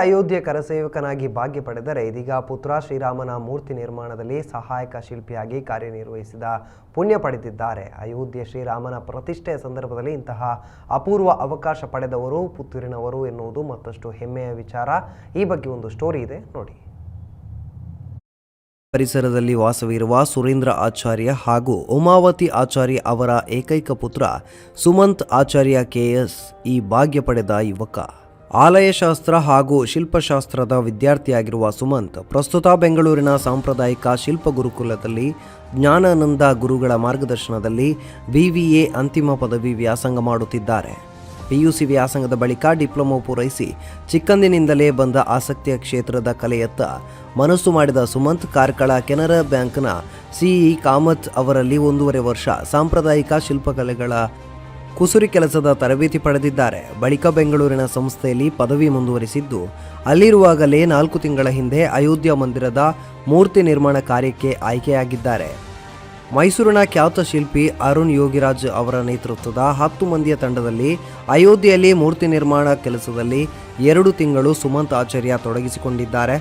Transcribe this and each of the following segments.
ಅಯೋಧ್ಯೆ ಕರಸೇವಕನಾಗಿ ಭಾಗ್ಯ ಪಡೆದರೆ ಇದೀಗ ಪುತ್ರ ಶ್ರೀರಾಮನ ಮೂರ್ತಿ ನಿರ್ಮಾಣದಲ್ಲಿ ಸಹಾಯಕ ಶಿಲ್ಪಿಯಾಗಿ ಕಾರ್ಯನಿರ್ವಹಿಸಿದ ಪುಣ್ಯ ಪಡೆದಿದ್ದಾರೆ. ಅಯೋಧ್ಯೆ ಶ್ರೀರಾಮನ ಪ್ರತಿಷ್ಠೆಯ ಸಂದರ್ಭದಲ್ಲಿ ಇಂತಹ ಅಪೂರ್ವ ಅವಕಾಶ ಪಡೆದವರು, ಪುತ್ತೂರಿನವರು ಎನ್ನುವುದು ಮತ್ತಷ್ಟು ಹೆಮ್ಮೆಯ ವಿಚಾರ. ಈ ಬಗ್ಗೆ ಒಂದು ಸ್ಟೋರಿ ಇದೆ, ನೋಡಿ. ಪರಿಸರದಲ್ಲಿ ವಾಸವಿರುವ ಸುರೇಂದ್ರ ಆಚಾರ್ಯ ಹಾಗೂ ಉಮಾವತಿ ಆಚಾರ್ಯ ಅವರ ಏಕೈಕ ಪುತ್ರ ಸುಮಂತ್ ಆಚಾರ್ಯ ಕೆಎಸ್ ಈ ಭಾಗ್ಯ ಪಡೆದ ಯುವಕ. ಆಲಯಶಾಸ್ತ್ರ ಹಾಗೂ ಶಿಲ್ಪಶಾಸ್ತ್ರದ ವಿದ್ಯಾರ್ಥಿಯಾಗಿರುವ ಸುಮಂತ್, ಪ್ರಸ್ತುತ ಬೆಂಗಳೂರಿನ ಸಾಂಪ್ರದಾಯಿಕ ಶಿಲ್ಪ ಗುರುಕುಲದಲ್ಲಿ ಜ್ಞಾನಾನಂದ ಗುರುಗಳ ಮಾರ್ಗದರ್ಶನದಲ್ಲಿ ಬಿವಿಎ ಅಂತಿಮ ಪದವಿ ವ್ಯಾಸಂಗ ಮಾಡುತ್ತಿದ್ದಾರೆ. ಪಿಯುಸಿ ವ್ಯಾಸಂಗದ ಬಳಿಕ ಡಿಪ್ಲೊಮೋ ಪೂರೈಸಿ ಚಿಕ್ಕಂದಿನಿಂದಲೇ ಬಂದ ಆಸಕ್ತಿಯ ಕ್ಷೇತ್ರದ ಕಲೆಯತ್ತ ಮನಸ್ಸು ಮಾಡಿದ ಸುಮಂತ್, ಕಾರ್ಕಳ, ಕೆನರಾ ಬ್ಯಾಂಕ್ನ ಸಿಇ ಕಾಮತ್ ಅವರಲ್ಲಿ ಒಂದೂವರೆ ವರ್ಷ ಸಾಂಪ್ರದಾಯಿಕ ಶಿಲ್ಪಕಲೆಗಳ ಕುಸುರಿ ಕೆಲಸದ ತರಬೇತಿ ಪಡೆದಿದ್ದಾರೆ. ಬಳಿಕ ಬೆಂಗಳೂರಿನ ಸಂಸ್ಥೆಯಲ್ಲಿ ಪದವಿ ಮುಂದುವರಿಸಿದ್ದು, ಅಲ್ಲಿರುವಾಗಲೇ ನಾಲ್ಕು ತಿಂಗಳ ಹಿಂದೆ ಅಯೋಧ್ಯ ಮಂದಿರದ ಮೂರ್ತಿ ನಿರ್ಮಾಣ ಕಾರ್ಯಕ್ಕೆ ಆಯ್ಕೆಯಾಗಿದ್ದಾರೆ. ಮೈಸೂರಿನ ಖ್ಯಾತ ಶಿಲ್ಪಿ ಅರುಣ್ ಯೋಗಿರಾಜ್ ಅವರ ನೇತೃತ್ವದ ಹತ್ತು ಮಂದಿಯ ತಂಡದಲ್ಲಿ ಅಯೋಧ್ಯೆಯಲ್ಲಿ ಮೂರ್ತಿ ನಿರ್ಮಾಣ ಕೆಲಸದಲ್ಲಿ ಎರಡು ತಿಂಗಳು ಸುಮಂತ್ ಆಚಾರ್ಯ ತೊಡಗಿಸಿಕೊಂಡಿದ್ದಾರೆ.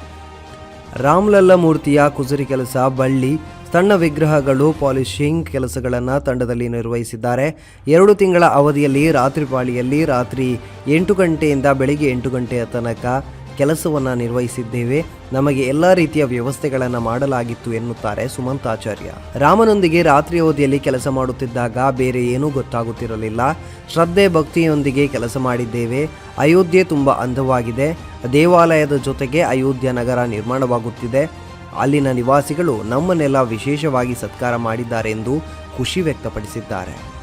ರಾಮ್ಲಲ್ಲ ಮೂರ್ತಿಯ ಕುಸುರಿ ಕೆಲಸ ಬಳ್ಳಿ ಸಣ್ಣ ವಿಗ್ರಹಗಳು, ಪಾಲಿಶಿಂಗ್ ಕೆಲಸಗಳನ್ನು ತಂಡದಲ್ಲಿ ನಿರ್ವಹಿಸಿದ್ದಾರೆ. ಎರಡು ತಿಂಗಳ ಅವಧಿಯಲ್ಲಿ ರಾತ್ರಿ ಪಾಳಿಯಲ್ಲಿ ರಾತ್ರಿ ಎಂಟು ಗಂಟೆಯಿಂದ ಬೆಳಿಗ್ಗೆ ಎಂಟು ಗಂಟೆಯ ತನಕ ಕೆಲಸವನ್ನು ನಿರ್ವಹಿಸಿದ್ದೇವೆ. ನಮಗೆ ಎಲ್ಲ ರೀತಿಯ ವ್ಯವಸ್ಥೆಗಳನ್ನು ಮಾಡಲಾಗಿತ್ತು ಎನ್ನುತ್ತಾರೆ ಸುಮಂತಾಚಾರ್ಯ ರಾಮನೊಂದಿಗೆ ರಾತ್ರಿ ಅವಧಿಯಲ್ಲಿ ಕೆಲಸ ಮಾಡುತ್ತಿದ್ದಾಗ ಬೇರೆ ಏನೂ ಗೊತ್ತಾಗುತ್ತಿರಲಿಲ್ಲ. ಶ್ರದ್ಧೆ, ಭಕ್ತಿಯೊಂದಿಗೆ ಕೆಲಸ ಮಾಡಿದ್ದೇವೆ. ಅಯೋಧ್ಯೆ ತುಂಬ ಅಂದವಾಗಿದೆ. ದೇವಾಲಯದ ಜೊತೆಗೆ ಅಯೋಧ್ಯ ನಗರ ನಿರ್ಮಾಣವಾಗುತ್ತಿದೆ. ಅಲ್ಲಿನ ನಿವಾಸಿಗಳು ನಮ್ಮನ್ನೆಲ್ಲ ವಿಶೇಷವಾಗಿ ಸತ್ಕಾರ ಮಾಡಿದ್ದಾರೆ ಎಂದು ಖುಷಿ ವ್ಯಕ್ತಪಡಿಸಿದ್ದಾರೆ.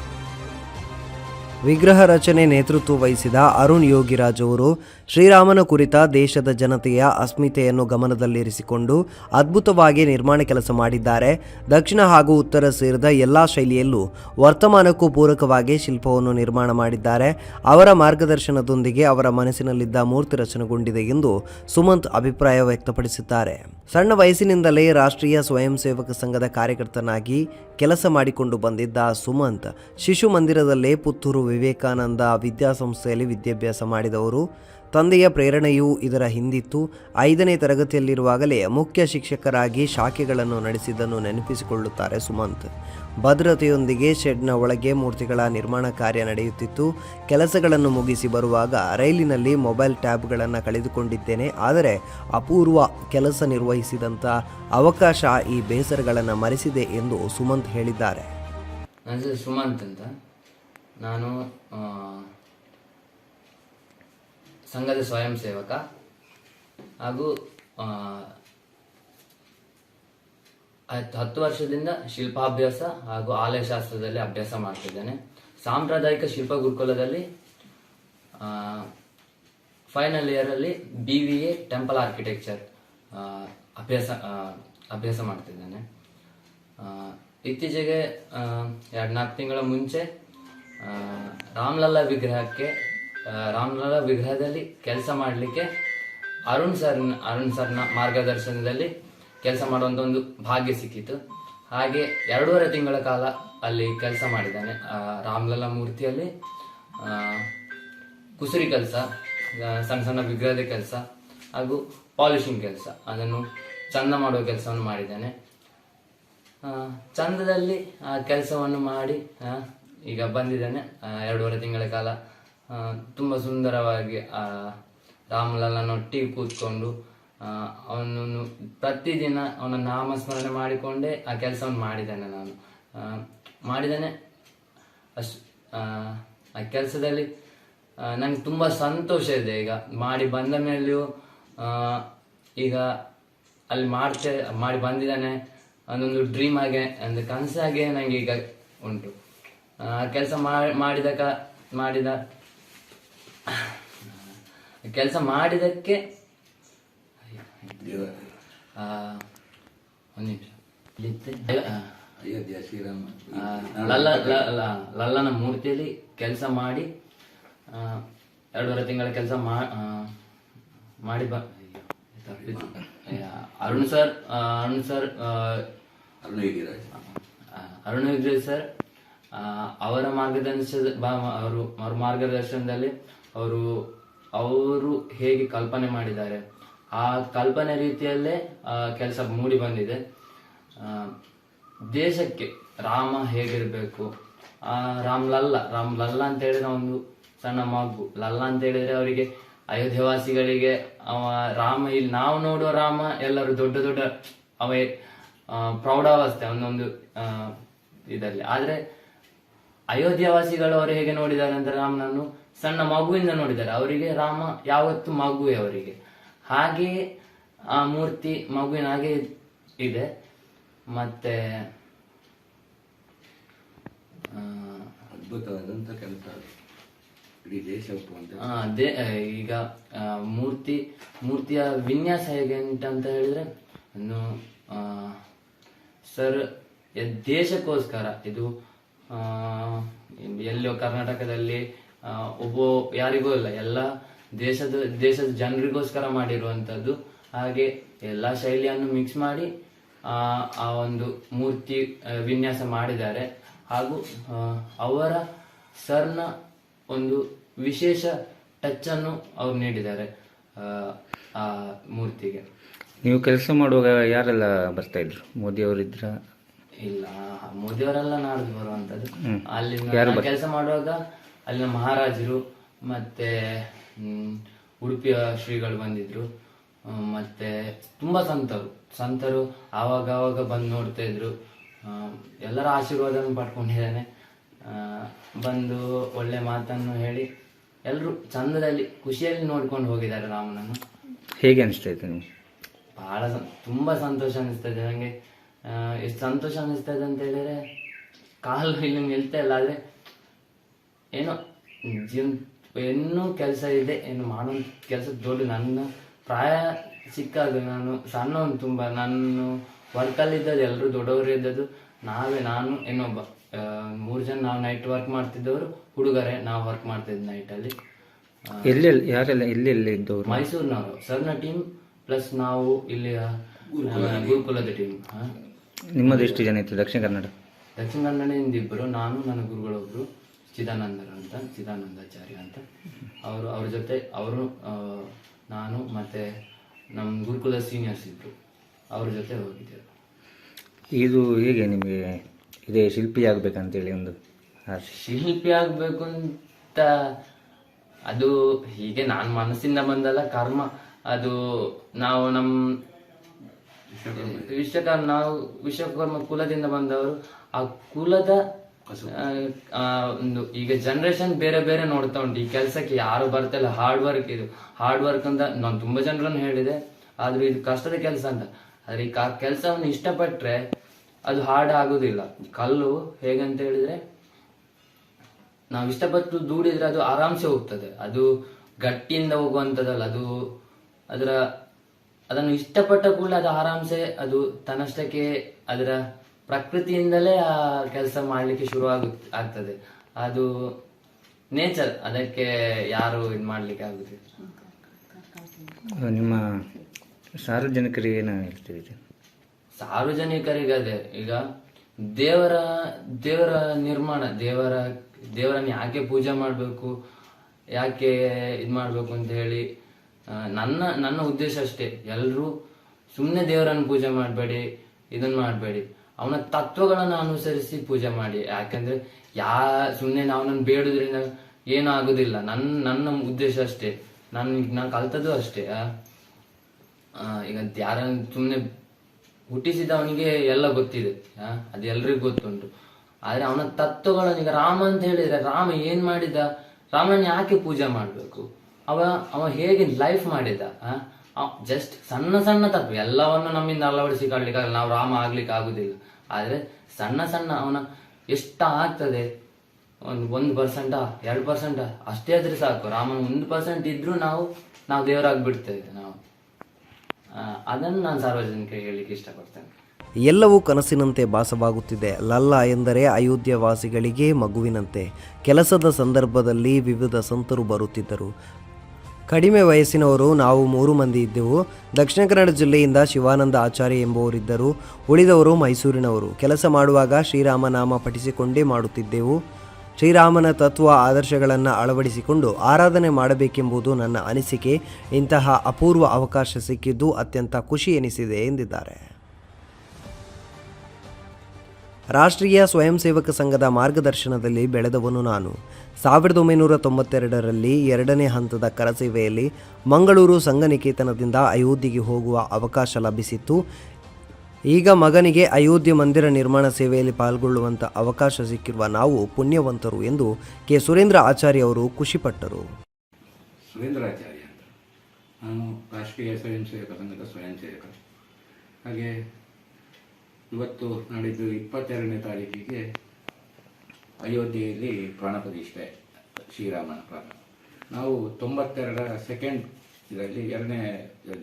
ವಿಗ್ರಹ ರಚನೆ ನೇತೃತ್ವ ವಹಿಸಿದ ಅರುಣ್ ಯೋಗಿರಾಜ್ ಅವರು ಶ್ರೀರಾಮನ ಕುರಿತ ದೇಶದ ಜನತೆಯ ಅಸ್ಮಿತೆಯನ್ನು ಗಮನದಲ್ಲಿರಿಸಿಕೊಂಡು ಅದ್ಭುತವಾಗಿ ನಿರ್ಮಾಣ ಕೆಲಸ ಮಾಡಿದ್ದಾರೆ. ದಕ್ಷಿಣ ಹಾಗೂ ಉತ್ತರ ಸೇರಿದ ಎಲ್ಲ ಶೈಲಿಯಲ್ಲೂ ವರ್ತಮಾನಕ್ಕೂ ಪೂರಕವಾಗಿ ಶಿಲ್ಪವನ್ನು ನಿರ್ಮಾಣ ಮಾಡಿದ್ದಾರೆ. ಅವರ ಮಾರ್ಗದರ್ಶನದೊಂದಿಗೆ ಅವರ ಮನಸ್ಸಿನಲ್ಲಿದ್ದ ಮೂರ್ತಿ ರಚನೆಗೊಂಡಿದೆ ಎಂದು ಸುಮಂತ್ ಅಭಿಪ್ರಾಯ ವ್ಯಕ್ತಪಡಿಸಿದ್ದಾರೆ. ಸಣ್ಣ ವಯಸ್ಸಿನಿಂದಲೇ ರಾಷ್ಟ್ರೀಯ ಸ್ವಯಂ ಸೇವಕ ಸಂಘದ ಕಾರ್ಯಕರ್ತನಾಗಿ ಕೆಲಸ ಮಾಡಿಕೊಂಡು ಬಂದಿದ್ದ ಸುಮಂತ್ ಶಿಶು ಮಂದಿರದಲ್ಲೇ ಪುತ್ತೂರು ವಿವೇಕಾನಂದ ವಿದ್ಯಾಸಂಸ್ಥೆಯಲ್ಲಿ ವಿದ್ಯಾಭ್ಯಾಸ ಮಾಡಿದವರು. ತಂದೆಯ ಪ್ರೇರಣೆಯೂ ಇದರ ಹಿಂದಿತ್ತು. ಐದನೇ ತರಗತಿಯಲ್ಲಿರುವಾಗಲೇ ಮುಖ್ಯ ಶಿಕ್ಷಕರಾಗಿ ಶಾಖೆಗಳನ್ನು ನಡೆಸಿದ್ದನ್ನು ನೆನಪಿಸಿಕೊಳ್ಳುತ್ತಾರೆ ಸುಮಂತ್. ಭದ್ರತೆಯೊಂದಿಗೆ ಶೆಡ್ನ ಒಳಗೆ ಮೂರ್ತಿಗಳ ನಿರ್ಮಾಣ ಕಾರ್ಯ ನಡೆಯುತ್ತಿತ್ತು. ಕೆಲಸಗಳನ್ನು ಮುಗಿಸಿ ಬರುವಾಗ ರೈಲಿನಲ್ಲಿ ಮೊಬೈಲ್ ಟ್ಯಾಬ್ಗಳನ್ನು ಕಳೆದುಕೊಂಡಿದ್ದೇನೆ. ಆದರೆ ಅಪೂರ್ವ ಕೆಲಸ ನಿರ್ವಹಿಸಿದಂಥ ಅವಕಾಶ ಈ ಬೇಸರಗಳನ್ನು ಮರೆಸಿದೆ ಎಂದು ಸುಮಂತ್ ಹೇಳಿದ್ದಾರೆ. ಸುಮಂತ್ ಅಂತ. ನಾನು ಸಂಘದ ಸ್ವಯಂ ಸೇವಕ ಹಾಗೂ ಹತ್ತು ವರ್ಷದಿಂದ ಶಿಲ್ಪಾಭ್ಯಾಸ ಹಾಗೂ ಆಲಯಶಾಸ್ತ್ರದಲ್ಲಿ ಅಭ್ಯಾಸ ಮಾಡ್ತಿದ್ದೇನೆ. ಸಾಂಪ್ರದಾಯಿಕ ಶಿಲ್ಪ ಗುರುಕುಲದಲ್ಲಿ final ಇಯರಲ್ಲಿ B V A temple architecture ಅಭ್ಯಾಸ ಅಭ್ಯಾಸ ಮಾಡ್ತಿದ್ದೇನೆ. ಇತ್ತೀಚೆಗೆ ಎರಡು ನಾಲ್ಕು ತಿಂಗಳ ಮುಂಚೆ ರಾಮ್ಲಲ್ಲಾ ವಿಗ್ರಹಕ್ಕೆ ಆ, ರಾಮ್ಲಲ್ಲ ವಿಗ್ರಹದಲ್ಲಿ ಕೆಲಸ ಮಾಡಲಿಕ್ಕೆ ಅರುಣ್ ಸರ್ ಅರುಣ್ ಸರ್ನ ಮಾರ್ಗದರ್ಶನದಲ್ಲಿ ಕೆಲಸ ಮಾಡುವಂಥ ಒಂದು ಭಾಗ್ಯ ಸಿಕ್ಕಿತು ಹಾಗೆ ಎರಡೂವರೆ ತಿಂಗಳ ಕಾಲ ಅಲ್ಲಿ ಕೆಲಸ ಮಾಡಿದ್ದಾನೆ ರಾಮಲಲ್ಲ ಮೂರ್ತಿಯಲ್ಲಿ ಕುಸುರಿ ಕೆಲಸ ಸಣ್ಣ ಸಣ್ಣ ವಿಗ್ರಹದ ಕೆಲಸ ಹಾಗೂ ಪಾಲಿಶಿಂಗ್ ಕೆಲಸ ಅದನ್ನು ಚಂದ ಮಾಡುವ ಕೆಲಸವನ್ನು ಮಾಡಿದ್ದಾನೆ. ಚಂದದಲ್ಲಿ ಆ ಕೆಲಸವನ್ನು ಮಾಡಿ ಈಗ ಬಂದಿದ್ದಾನೆ ಎರಡೂವರೆ ತಿಂಗಳ ಕಾಲ ತುಂಬ ಸುಂದರವಾಗಿ ಆ, ರಾಮಲಲ್ಲನೊಟ್ಟಿಗೆ ಕೂತ್ಕೊಂಡು ಅವನನ್ನು ಪ್ರತಿದಿನ ಅವನ ನಾಮಸ್ಮರಣೆ ಮಾಡಿಕೊಂಡೇ ಆ ಕೆಲಸವನ್ನು ಮಾಡಿದ್ದೇನೆ ನಾನು. ಮಾಡಿದ್ದೇನೆ ಅಷ್ಟು ಆ ಕೆಲಸದಲ್ಲಿ ನನಗೆ ತುಂಬ ಸಂತೋಷ ಇದೆ. ಈಗ ಮಾಡಿ ಬಂದ ಮೇಲೆಯೂ ಈಗ ಅಲ್ಲಿ ಮಾಡ್ತೇ ಮಾಡಿ ಬಂದಿದ್ದಾನೆ ಅದೊಂದು ಡ್ರೀಮ್ ಆಗಿ ಅಂದ್ರೆ ಕನಸಾಗೆ ನನಗೆ ಈಗ ಉಂಟು. ಕೆಲಸ ಮಾಡಿದ ಮಾಡಿದ ಕೆಲಸ ಮಾಡಿದಕ್ಕೆ ಒಂದು ನಿಮಿಷ. ಅಯೋಧ್ಯ ಶ್ರೀರಾಮ. ಲಲ್ಲ ಲಲ್ಲನ ಮೂರ್ತಿಯಲ್ಲಿ ಕೆಲಸ ಮಾಡಿ ಎರಡೂವರೆ ತಿಂಗಳ ಕೆಲಸ ಮಾಡಿ ಬ ಅರುಣ್ ಸರ್ ಅರುಣ್ ಸರ್ ಅರುಣ ವಿಗ್ರಹ ಸರ್ ಅವರ ಮಾರ್ಗದರ್ಶನ ಅವ್ರ ಮಾರ್ಗದರ್ಶನದಲ್ಲಿ ಅವರು ಅವರು ಹೇಗೆ ಕಲ್ಪನೆ ಮಾಡಿದ್ದಾರೆ, ಆ ಕಲ್ಪನೆ ರೀತಿಯಲ್ಲೇ ಕೆಲಸ ಮೂಡಿ ಬಂದಿದೆ. ದೇಶಕ್ಕೆ ರಾಮ ಹೇಗಿರಬೇಕು? ಆ, ರಾಮ್ ಲಲ್ಲ ರಾಮ್ ಲಲ್ಲ ಅಂತ ಹೇಳಿದ್ರೆ ಒಂದು ಸಣ್ಣ ಮಗು. ಲಲ್ಲ ಅಂತ ಹೇಳಿದ್ರೆ ಅವರಿಗೆ ಅಯೋಧ್ಯವಾಸಿಗಳಿಗೆ, ಅವ ರಾಮ ಇಲ್ಲಿ ನಾವು ನೋಡುವ ರಾಮ, ಎಲ್ಲರೂ ದೊಡ್ಡ ದೊಡ್ಡ ಅವ ಪ್ರೌಢಾವಸ್ಥೆ, ಒಂದೊಂದು ಇದರಲ್ಲಿ. ಆದ್ರೆ ಅಯೋಧ್ಯವಾಸಿಗಳು ಅವರು ಹೇಗೆ ನೋಡಿದ್ದಾರೆ ಅಂದ್ರೆ ರಾಮನನ್ನು ಸಣ್ಣ ಮಗುವಿಂದ ನೋಡಿದ್ದಾರೆ. ಅವರಿಗೆ ರಾಮ ಯಾವತ್ತು ಮಗುವೆ ಅವರಿಗೆ. ಹಾಗೆ ಆ ಮೂರ್ತಿ ಮಗುವಿನ ಹಾಗೆ ಇದೆ. ಮತ್ತೆ ಅದ್ಭುತವಾದಂತ ಕೆಲಸ ಅದು. ಇಡೀ ದೇಶ ಈಗ ಆ, ಮೂರ್ತಿ ಮೂರ್ತಿಯ ವಿನ್ಯಾಸ ಹೇಗೆ ಉಂಟಂತ ಹೇಳಿದ್ರೆ ಇನ್ನು ಸರ್ ದೇಶಕ್ಕೋಸ್ಕರ ಇದು ಆ, ಎಲ್ಲೋ ಕರ್ನಾಟಕದಲ್ಲಿ ಒಬ್ಬ ಯಾರಿಗೂ ಇಲ್ಲ. ಎಲ್ಲ ದೇಶದ ದೇಶದ ಜನರಿಗೋಸ್ಕರ ಮಾಡಿರುವಂಥದ್ದು ಹಾಗೆ ಎಲ್ಲ ಶೈಲಿಯನ್ನು ಮಿಕ್ಸ್ ಮಾಡಿ ಆ ಒಂದು ಮೂರ್ತಿ ವಿನ್ಯಾಸ ಮಾಡಿದ್ದಾರೆ. ಹಾಗೂ ಅವರ ಸರ್ನ ಒಂದು ವಿಶೇಷ ಟಚ್ ಅನ್ನು ಅವ್ರು ನೀಡಿದ್ದಾರೆ ಆ, ಆ ಮೂರ್ತಿಗೆ. ನೀವು ಕೆಲಸ ಮಾಡುವಾಗ ಯಾರೆಲ್ಲ ಬರ್ತಾ ಇದ್ರು? ಮೋದಿ ಅವರಿದ್ರ? ಇಲ್ಲ ಮೋದಿಯವರೆಲ್ಲ ನಾಡ್ದು ಬರುವಂತದ್ದು. ಅಲ್ಲಿ ಕೆಲಸ ಮಾಡುವಾಗ ಅಲ್ಲಿನ ಮಹಾರಾಜರು ಮತ್ತೆ ಉಡುಪಿಯ ಶ್ರೀಗಳು ಬಂದಿದ್ರು. ಮತ್ತೆ ತುಂಬಾ ಸಂತರು. ಸಂತರು ಆವಾಗ ಆವಾಗ ಬಂದು ನೋಡ್ತಾ ಇದ್ರು. ಎಲ್ಲರ ಆಶೀರ್ವಾದವನ್ನು ಪಡ್ಕೊಂಡಿದ್ದಾನೆ. ಬಂದು ಒಳ್ಳೆ ಮಾತನ್ನು ಹೇಳಿ ಎಲ್ಲರೂ ಚಂದದಲ್ಲಿ ಖುಷಿಯಲ್ಲಿ ನೋಡ್ಕೊಂಡು ಹೋಗಿದ್ದಾರೆ ರಾಮನನ್ನು. ಹೇಗೆ ಅನಿಸ್ತಾ ನಿಮ್ಗೆ? ಬಹಳ ತುಂಬಾ ಸಂತೋಷ ಅನಿಸ್ತದೆ ನಂಗೆ. ಆ, ಎಷ್ಟು ಸಂತೋಷ ಅನಿಸ್ತದೆ ಅಂತ ಹೇಳಿದ್ರೆ ಕಾಲು ಇಲ್ಲಿ ನಿಲ್ತಾ ಇಲ್ಲ ಆದ್ರೆ ಏನೋ ಜೀವನ ಇನ್ನೂ ಕೆಲಸ ಇದೆ ಏನು ಮಾಡೋ ಕೆಲಸ ದೊಡ್ಡ ನನ್ನ ಪ್ರಾಯ ಸಿಕ್ಕಾಗ ನಾನು ಸಣ್ಣವನು ತುಂಬ ನಾನು ವರ್ಕಲ್ಲಿ ಇದ್ದದ್ದು ಎಲ್ಲರೂ ದೊಡ್ಡವರು ಇದ್ದದ್ದು ನಾವೇ ನಾನು ಇನ್ನೊಬ್ಬ ಮೂರು ಜನ ನಾವು ನೈಟ್ ವರ್ಕ್ ಮಾಡ್ತಿದ್ದವರು ಹುಡುಗರೇ ನಾವು ವರ್ಕ್ ಮಾಡ್ತಿದ್ದೆ ನೈಟಲ್ಲಿ ಎಲ್ಲೆಲ್ಲಿ ಯಾರೆಲ್ಲ ಎಲ್ಲೆಲ್ಲಿ ಇದ್ದವರು? ಮೈಸೂರಿನವರು ಸರ್ನ ಟೀಮ್ ಪ್ಲಸ್ ನಾವು ಇಲ್ಲಿ ಗುರುಕುಲದ ಟೀಮ್ ನಿಮ್ಮದು ಎಷ್ಟು ಜನ ಇತ್ತು ದಕ್ಷಿಣ ಕನ್ನಡ? ದಕ್ಷಿಣ ಕನ್ನಡದಿಂದ ಇಬ್ಬರು ನಾನು ನನ್ನ ಗುರುಗಳೊಬ್ರು. ಚಿದಾನಂದರ್ ಅಂತ ಚಿದಾನಂದಾಚಾರ್ಯ ಅಂತ. ಅವರು ಅವ್ರ ಜೊತೆ ಅವರು ನಾನು ಮತ್ತೆ ನಮ್ಮ ಗುರುಕುಲ ಸೀನಿಯರ್ಸ್ ಇದ್ರು ಅವ್ರ ಜೊತೆ ಹೋಗಿದ್ದೆವು. ಇದು ಹೇಗೆ ನಿಮಗೆ ಇದೇ ಶಿಲ್ಪಿ ಆಗ್ಬೇಕಂತೇಳಿ ಒಂದು ಶಿಲ್ಪಿ ಆಗಬೇಕು ಅಂತ ಅದು ಹೀಗೆ ನಾನು ಮನಸ್ಸಿಂದ ಬಂದಲ್ಲ ಕರ್ಮ. ಅದು ನಾವು ನಮ್ಮ ವಿಶ್ವಕರ್ಮ ನಾವು ವಿಶ್ವಕರ್ಮ ಕುಲದಿಂದ ಬಂದವರು. ಆ ಕುಲದ ಒಂದು ಈಗ ಜನರೇಷನ್ ಬೇರೆ ಬೇರೆ ನೋಡ್ತಾ ಉಂಟು. ಈ ಕೆಲಸಕ್ಕೆ ಯಾರು ಬರ್ತಿಲ್ಲ. ಹಾರ್ಡ್ ವರ್ಕ್ ಇದು. ಹಾರ್ಡ್ ವರ್ಕ್ ಅಂತ ನಾನು ತುಂಬಾ ಜನರನ್ನು ಹೇಳಿದೆ. ಆದ್ರೆ ಇದು ಕಷ್ಟದ ಕೆಲಸ ಅಂತ. ಆದ್ರೆ ಈ ಕೆಲಸವನ್ನು ಇಷ್ಟಪಟ್ರೆ ಅದು ಹಾರ್ಡ್ ಆಗುದಿಲ್ಲ. ಕಲ್ಲು ಹೇಗಂತ ಹೇಳಿದ್ರೆ, ನಾವು ಇಷ್ಟಪಟ್ಟು ದೂಡಿದ್ರೆ ಅದು ಆರಾಮ್ಸೆ ಹೋಗ್ತದೆ. ಅದು ಗಟ್ಟಿಯಿಂದ ಹೋಗುವಂಥದ್ದಲ್ಲ ಅದು ಅದರ, ಅದನ್ನು ಇಷ್ಟಪಟ್ಟ ಕೂಡ ಅದು ಆರಾಮ್ಸೆ, ಅದು ತನ್ನಷ್ಟಕ್ಕೆ ಅದರ ಪ್ರಕೃತಿಯಿಂದಲೇ ಆ ಕೆಲಸ ಮಾಡ್ಲಿಕ್ಕೆ ಶುರು ಆಗು ಆಗ್ತದೆ. ಅದು ನೇಚರ್ ಅದಕ್ಕೆ ಯಾರು ಇದು ಮಾಡ್ಲಿಕ್ಕೆ ಆಗುದಿಲ್ಲ. ನಿಮ್ಮ ಸಾರ್ವಜನಿಕರಿಗೆ ಏನು ಹೇಳ್ತೀವಿ ಸಾರ್ವಜನಿಕರಿಗೆ ಅದೇ. ಈಗ ದೇವರ ದೇವರ ನಿರ್ಮಾಣ ದೇವರ ದೇವರನ್ನ ಯಾಕೆ ಪೂಜೆ ಮಾಡಬೇಕು ಯಾಕೆ ಇದು ಮಾಡಬೇಕು ಅಂತ ಹೇಳಿ ನನ್ನ ನನ್ನ ಉದ್ದೇಶ ಅಷ್ಟೇ. ಎಲ್ಲರೂ ಸುಮ್ಮನೆ ದೇವರನ್ನು ಪೂಜೆ ಮಾಡಬೇಡಿ ಇದನ್ನ ಮಾಡಬೇಡಿ. ಅವನ ತತ್ವಗಳನ್ನು ಅನುಸರಿಸಿ ಪೂಜೆ ಮಾಡಿ. ಯಾಕಂದ್ರೆ ಯಾ ಸುಮ್ಮನೆ ನಾವು ಬೇಡುದ್ರಿಂದ ಏನೂ ಆಗುದಿಲ್ಲ ನನ್ನ ನನ್ನ ಉದ್ದೇಶ ಅಷ್ಟೇ. ನಾನು ನಾನು ಕಲ್ತದ್ದು ಅಷ್ಟೇ. ಈಗ ಯಾರ ಸುಮ್ಮನೆ ಹುಟ್ಟಿಸಿದವನಿಗೆ ಎಲ್ಲ ಗೊತ್ತಿದೆ. ಅದು ಎಲ್ರಿಗೂ ಗೊತ್ತುಂಟು. ಆದ್ರೆ ಅವನ ತತ್ವಗಳನ್ನು ಈಗ ರಾಮ ಅಂತ ಹೇಳಿದ್ರೆ ರಾಮ ಏನ್ ಮಾಡಿದ? ರಾಮನ ಯಾಕೆ ಪೂಜೆ ಮಾಡ್ಬೇಕು? ಅವ ಅವ ಹೇಗೆ ಲೈಫ್ ಮಾಡಿದ? ಜಸ್ಟ್ ಸಣ್ಣ ಸಣ್ಣ ತತ್ವ. ಎಲ್ಲವನ್ನು ನಮ್ಮಿಂದ ಅಳವಡಿಸಿಕೊಳ್ಳಿಕ್ಕಾಗಲ್ಲ. ನಾವು ರಾಮ ಆಗ್ಲಿಕ್ಕೆ ಆಗುದಿಲ್ಲ. ಆದ್ರೆ ಸಣ್ಣ ಸಣ್ಣ ಅವನ ಎಷ್ಟ ಆಗ್ತದೆ ಒಂದು ಒಂದು ಪರ್ಸೆಂಟಾ ಎರಡು ಪರ್ಸೆಂಟಾ ಅಷ್ಟೇ ಆದರೆ ಸಾಕು. ರಾಮನ ಒಂದು ಪರ್ಸೆಂಟ್ ಇದ್ರೂ ನಾವು ನಾವು ದೇವರಾಗಿ ಬಿಡ್ತೇವೆ ನಾವು. ಅದನ್ನು ನಾನು ಸಾರ್ವಜನಿಕರಿಗೆ ಹೇಳಲಿಕ್ಕೆ ಇಷ್ಟಪಡ್ತೇನೆ. ಎಲ್ಲವೂ ಕನಸಿನಂತೆ ಭಾಸವಾಗುತ್ತಿದೆ. ಲಲ್ಲ ಎಂದರೆ ಅಯೋಧ್ಯ ವಾಸಿಗಳಿಗೆ ಮಗುವಿನಂತೆ. ಕೆಲಸದ ಸಂದರ್ಭದಲ್ಲಿ ವಿವಿಧ ಸಂತರು ಬರುತ್ತಿದ್ದರು. ಕಡಿಮೆ ವಯಸ್ಸಿನವರು ನಾವು ಮೂರು ಮಂದಿ ಇದ್ದೆವು. ದಕ್ಷಿಣ ಕನ್ನಡ ಜಿಲ್ಲೆಯಿಂದ ಶಿವಾನಂದ ಆಚಾರ್ಯ ಎಂಬುವರಿದ್ದರು ಉಳಿದವರು ಮೈಸೂರಿನವರು. ಕೆಲಸ ಮಾಡುವಾಗ ಶ್ರೀರಾಮನಾಮ ಪಠಿಸಿಕೊಂಡೇ ಮಾಡುತ್ತಿದ್ದೆವು. ಶ್ರೀರಾಮನ ತತ್ವ ಆದರ್ಶಗಳನ್ನು ಅಳವಡಿಸಿಕೊಂಡು ಆರಾಧನೆ ಮಾಡಬೇಕೆಂಬುದು ನನ್ನ ಅನಿಸಿಕೆ. ಇಂತಹ ಅಪೂರ್ವ ಅವಕಾಶ ಸಿಕ್ಕಿದ್ದು ಅತ್ಯಂತ ಖುಷಿ ಎನಿಸಿದೆ ಎಂದಿದ್ದಾರೆ. ರಾಷ್ಟ್ರೀಯ ಸ್ವಯಂ ಸೇವಕ ಸಂಘದ ಮಾರ್ಗದರ್ಶನದಲ್ಲಿ ಬೆಳೆದವನು ನಾನು. ಸಾವಿರದ ಒಂಬೈನೂರ ತೊಂಬತ್ತೆರಡರಲ್ಲಿ ಎರಡನೇ ಹಂತದ ಕರಸೇವೆಯಲ್ಲಿ ಮಂಗಳೂರು ಸಂಘನಿಕೇತನದಿಂದ ಅಯೋಧ್ಯೆಗೆ ಹೋಗುವ ಅವಕಾಶ ಲಭಿಸಿತ್ತು. ಈಗ ಮಗನಿಗೆ ಅಯೋಧ್ಯೆ ಮಂದಿರ ನಿರ್ಮಾಣ ಸೇವೆಯಲ್ಲಿ ಪಾಲ್ಗೊಳ್ಳುವಂಥ ಅವಕಾಶ ಸಿಕ್ಕಿರುವ ನಾವು ಪುಣ್ಯವಂತರು ಎಂದು ಕೆ. ಸುರೇಂದ್ರ ಆಚಾರ್ಯ ಅವರು ಖುಷಿಪಟ್ಟರು. ಸುರೇಂದ್ರಾಚಾರ್ಯ ಅಂತ. ನಾನು ರಾಷ್ಟ್ರೀಯ ಸ್ವಯಂ ಸೇವಕ ಸಂಘದ ಸ್ವಯಂ ಸೇವಕ ಹಾಗೆ ಇವತ್ತು ನಾಡಿದ್ದು ಇಪ್ಪತ್ತೆರಡನೇ ತಾರೀಕಿಗೆ ಅಯೋಧ್ಯೆಯಲ್ಲಿ ಪ್ರಾಣ ಪ್ರತಿಷ್ಠೆ ಶ್ರೀರಾಮನ ಪ್ರಾಣ. ನಾವು ತೊಂಬತ್ತೆರಡರ ಸೆಕೆಂಡ್ ಇದರಲ್ಲಿ ಎರಡನೇ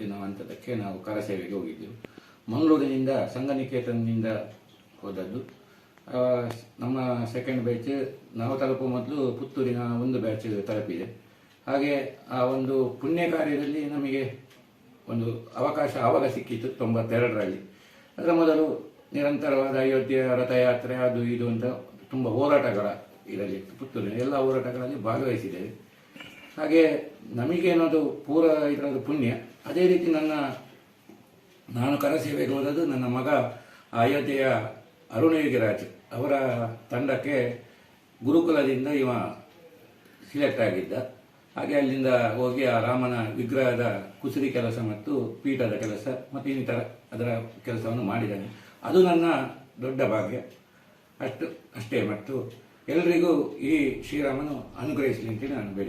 ದಿನ ಹಂತದಕ್ಕೆ ನಾವು ಕರಸೇವೆಗೆ ಹೋಗಿದ್ದೆವು. ಮಂಗಳೂರಿನಿಂದ ಸಂಘನಿಕೇತನದಿಂದ ಹೋದದ್ದು. ನಮ್ಮ ಸೆಕೆಂಡ್ ಬ್ಯಾಚ್ ನಾವು ತಲುಪುವ ಮೊದಲು ಪುತ್ತೂರಿನ ಒಂದು ಬ್ಯಾಚ್ ತಲುಪಿದೆ. ಹಾಗೆ ಆ ಒಂದು ಪುಣ್ಯ ಕಾರ್ಯದಲ್ಲಿ ನಮಗೆ ಒಂದು ಅವಕಾಶ ಆವಾಗ ಸಿಕ್ಕಿತ್ತು ತೊಂಬತ್ತೆರಡರಲ್ಲಿ. ಅದರ ಮೊದಲು ನಿರಂತರವಾದ ಅಯೋಧ್ಯೆ ರಥಯಾತ್ರೆ, ಅದು ಇದು ಅಂತ ತುಂಬ ಹೋರಾಟಗಳ ಇದರಲ್ಲಿ ಪುತ್ತೂರಿನ ಎಲ್ಲ ಹೋರಾಟಗಳಲ್ಲಿ ಭಾಗವಹಿಸಿದ್ದೇವೆ. ಹಾಗೆ ನಮಗೇನದು ಪೂರ ಇದರದು ಪುಣ್ಯ. ಅದೇ ರೀತಿ ನನ್ನ, ನಾನು ಕರಸೇವೆಗೆ ಹೋದದ್ದು ನನ್ನ ಮಗ ಅಯೋಧ್ಯೆಯ ಅರುಣ ಯೋಗಿರಾಜ್ ಅವರ ತಂಡಕ್ಕೆ ಗುರುಕುಲದಿಂದ ಇವ ಸಿಲೆಕ್ಟ್ ಆಗಿದ್ದ. ಹಾಗೆ ಅಲ್ಲಿಂದ ಹೋಗಿ ಆ ರಾಮನ ವಿಗ್ರಹದ ಕುಸುರಿ ಕೆಲಸ ಮತ್ತು ಪೀಠದ ಕೆಲಸ ಮತ್ತು ಇನ್ನಿತರ ಅದರ ಕೆಲಸವನ್ನು ಮಾಡಿದ್ದಾನೆ. ಅದು ನನ್ನ ದೊಡ್ಡ ಭಾಗ್ಯ. ಅಷ್ಟು ಅಷ್ಟೇ ಮತ್ತು ಎಲ್ಲರಿಗೂ ಈ ಶ್ರೀರಾಮನು ಅನುಗ್ರಹಿಸಲಿ ಅಂತ ನಾನು ಬೇಡಿ